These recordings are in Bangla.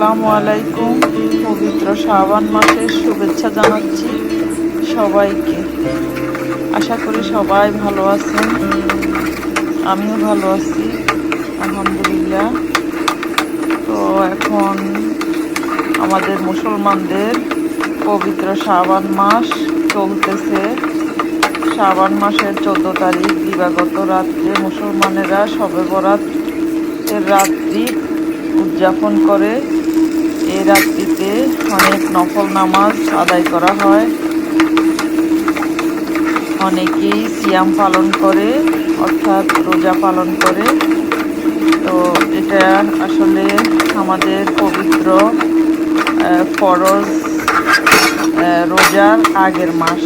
আসসালামু আলাইকুম। পবিত্র শ্রাবণ মাসের শুভেচ্ছা জানাচ্ছি সবাইকে। আশা করি সবাই ভালো আছেন। আমিও ভালো আছি, আলহামদুলিল্লাহ। তো এখন আমাদের মুসলমানদের পবিত্র শ্রাবণ মাস চলতেছে। শ্রাবণ মাসের চোদ্দ তারিখ দিবাগত রাত্রে মুসলমানেরা সবে বরাতের রাত্রি উদযাপন করে। এই রাত্রিতে অনেক নফল নামাজ আদায় করা হয়। অনেকেই সিয়াম পালন করে, অর্থাৎ রোজা পালন করে। তো এটা আসলে আমাদের পবিত্র ফরজ রোজার আগের মাস।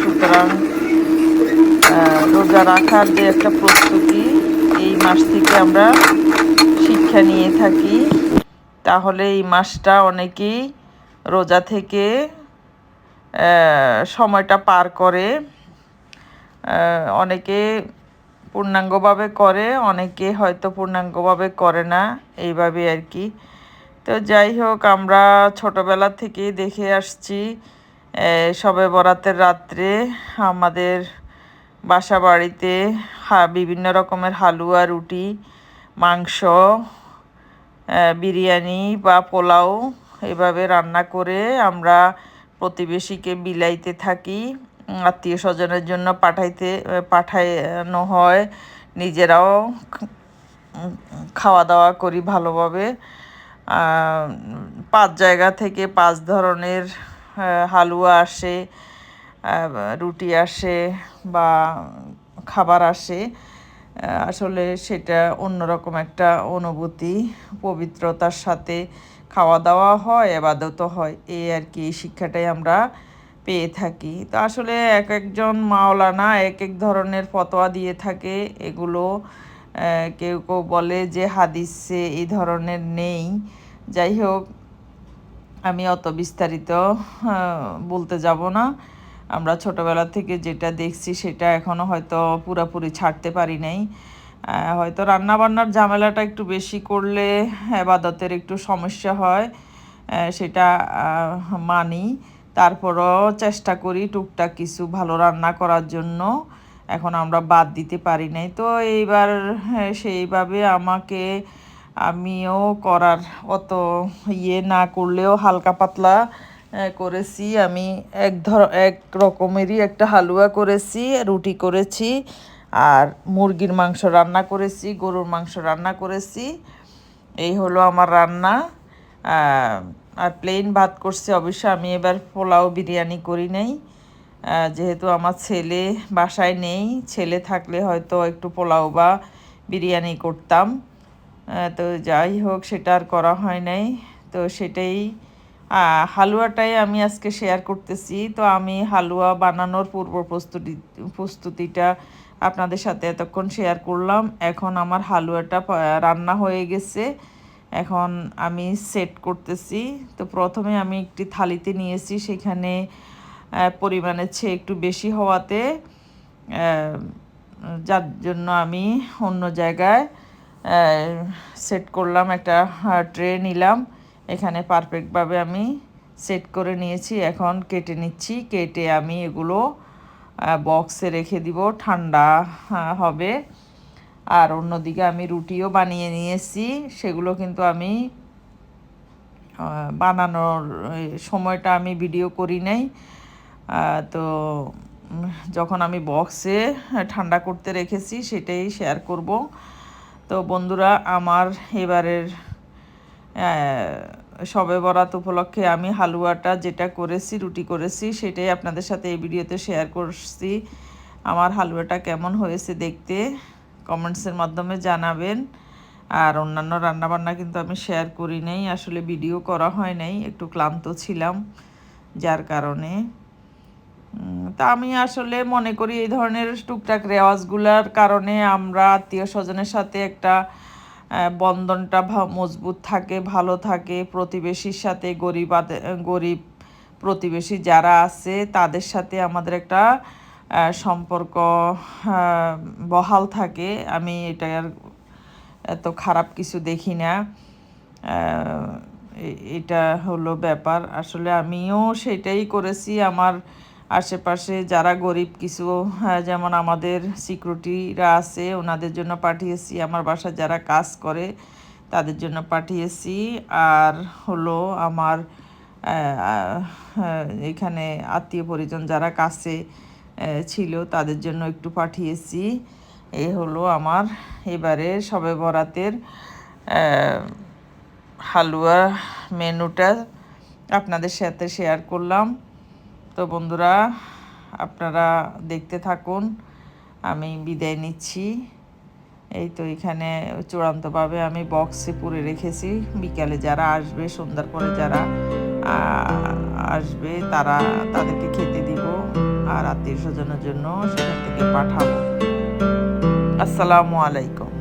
সুতরাং রোজা রাখার যে একটা প্রস্তুতি, এই মাস থেকে আমরা শিক্ষা নিয়ে থাকি। তাহলে এই মাসটা অনেকেই রোজা থেকে সময়টা পার করে। অনেকে পূর্ণাঙ্গভাবে করে, অনেকে হয়তো পূর্ণাঙ্গভাবে করে না, এইভাবে আর কি। তো যাই হোক, আমরা ছোটবেলা থেকেই দেখে আসছি শবে বরাতের রাত্রে আমাদের বাসা বাড়িতে বিভিন্ন রকমের হালুয়া, রুটি, মাংস বিরিয়ানি বা পোলাও এভাবে রান্না করে আমরা প্রতিবেশীকে বিলাইতে থাকি আত্মীয় স্বজনের জন্য পাঠাইতে পাঠানো হয়, নিজেরাও খাওয়া দাওয়া করি ভালোভাবে। পাঁচ জায়গা থেকে পাঁচ ধরনের হালুয়া আসে রুটি আসে বা খাবার আসে। আসলে সেটা অন্যরকম একটা অনুভূতি, পবিত্রতার সাথে খাওয়া দাওয়া হয় এবাদত হয় এই আর কি, এই শিক্ষাটাই আমরা পেয়ে থাকি। তো আসলে এক একজন মাওলানা এক এক ধরনের ফতোয়া দিয়ে থাকে, এগুলো কেউ কেউ বলে যে হাদিসে এই ধরনের নেই। যাই হোক, আমি অত বিস্তারিত বলতে যাব না। আমরা ছোটবেলা থেকে যেটা দেখছি সেটা এখনও হয়তো পুরাপুরি ছাড়তে পারি নাই। হয়তো রান্নাবান্নার ঝামেলাটা একটু বেশি করলে আবাদতের একটু সমস্যা হয় সেটা মানি। তারপরও চেষ্টা করি টুকটাক কিছু ভালো রান্না করার জন্য। এখন আমরা বাদ দিতে পারি নাই। তো এইবার হ্যাঁ, সেইভাবে আমাকে আমিও করার অত ইয়ে না করলেও হালকা পাতলা করেছি। আমি এক ধর, এক রকমেরই একটা হালুয়া করেছি, রুটি করেছি, আর মুরগির মাংস রান্না করেছি, গরুর মাংস রান্না করেছি। এই হলো আমার রান্না। আর প্লেন ভাত করছি। অবশ্য আমি এবার পোলাও বিরিয়ানি করি নাই। যেহেতু আমার ছেলে বাসায় নেই, ছেলে থাকলে হয়তো একটু পোলাও বা বিরিয়ানি করতাম। তো যাই হোক, সেটা আর করা হয় নাই। তো সেটাই হালুয়াটাই আমি আজকে শেয়ার করতেছি। তো আমি হালুয়া বানানোর পূর্ব প্রস্তুতি, প্রস্তুতিটা আপনাদের সাথে এতক্ষণ শেয়ার করলাম। এখন আমার হালুয়াটা রান্না হয়ে গেছে। এখন আমি সেট করতেছি। তো প্রথমে আমি একটি থালিতে নিয়েছি। সেখানে পরিমাণের চেয়ে একটু বেশি হওয়াতে যার জন্য আমি অন্য জায়গায় সেট করলাম। একটা ট্রে নিলাম। এখানে পারফেক্টভাবে আমি সেট করে নিয়েছি। এখন কেটে নিচ্ছি। কেটে আমি এগুলো বক্সে রেখে দিব। ঠান্ডা হবে। আর অন্যদিকে আমি রুটিও বানিয়ে নিয়েছি। সেগুলো কিন্তু আমি বানানোর সময়টা আমি ভিডিও করি নাই। তো যখন আমি বক্সে ঠান্ডা করতে রেখেছি, সেটাই শেয়ার করব। তো বন্ধুরা, আমার এবারের শবে বরাত উপলক্ষে আমি হালুয়াটা যেটা করেছি, রুটি করেছি, সেটাই আপনাদের সাথে এই ভিডিওতে শেয়ার করছি। আমার হালুয়াটা কেমন হয়েছে দেখতে কমেন্টসের মাধ্যমে জানাবেন। আর অন্যান্য রান্নাবান্না কিন্তু আমি শেয়ার করি নাই, আসলে ভিডিও করা হয় নাই, একটু ক্লান্ত ছিলাম যার কারণে। তা আমি আসলে মনে করি এই ধরনের টুকটাক রেওয়াজগুলোর কারণে আমরা আত্মীয় স্বজনের সাথে একটা বন্ধনটা মজবুত থাকে, ভালো থাকে। প্রতিবেশীর সাথে গরিব গরিব প্রতিবেশী যারা আছে, তাদের সাথে আমাদের একটা সম্পর্ক বহাল থাকে। আমি এটা আর এত খারাপ কিছু দেখি না। এটা হলো ব্যাপার। আসলে আমিও সেটাই করেছি। আমার আশেপাশে যারা গরিব কিছু হ্যাঁ, যেমন আমাদের সিকিউরিটিরা আছে ওনাদের জন্য পাঠিয়েছি। আমার বাসায় যারা কাজ করে তাদের জন্য পাঠিয়েছি। আর হলো আমার এখানে আত্মীয় পরিজন যারা কাছে ছিল তাদের জন্য একটু পাঠিয়েছি। এই হলো আমার এবারে সবে বরাতের হালুয়া মেনুটা আপনাদের সাথে শেয়ার করলাম। তো বন্ধুরা, আপনারা দেখতে থাকুন, আমি বিদায় নিচ্ছি। এই তো এখানে চূড়ান্তভাবে আমি বক্সে পুরে রেখেছি। বিকালে যারা আসবে, সন্ধ্যার পরে যারা আসবে, তারা তাদেরকে খেতে দিব আর আত্মীয় স্বজনের জন্য সেখান থেকে পাঠাবো। আসসালামু আলাইকুম।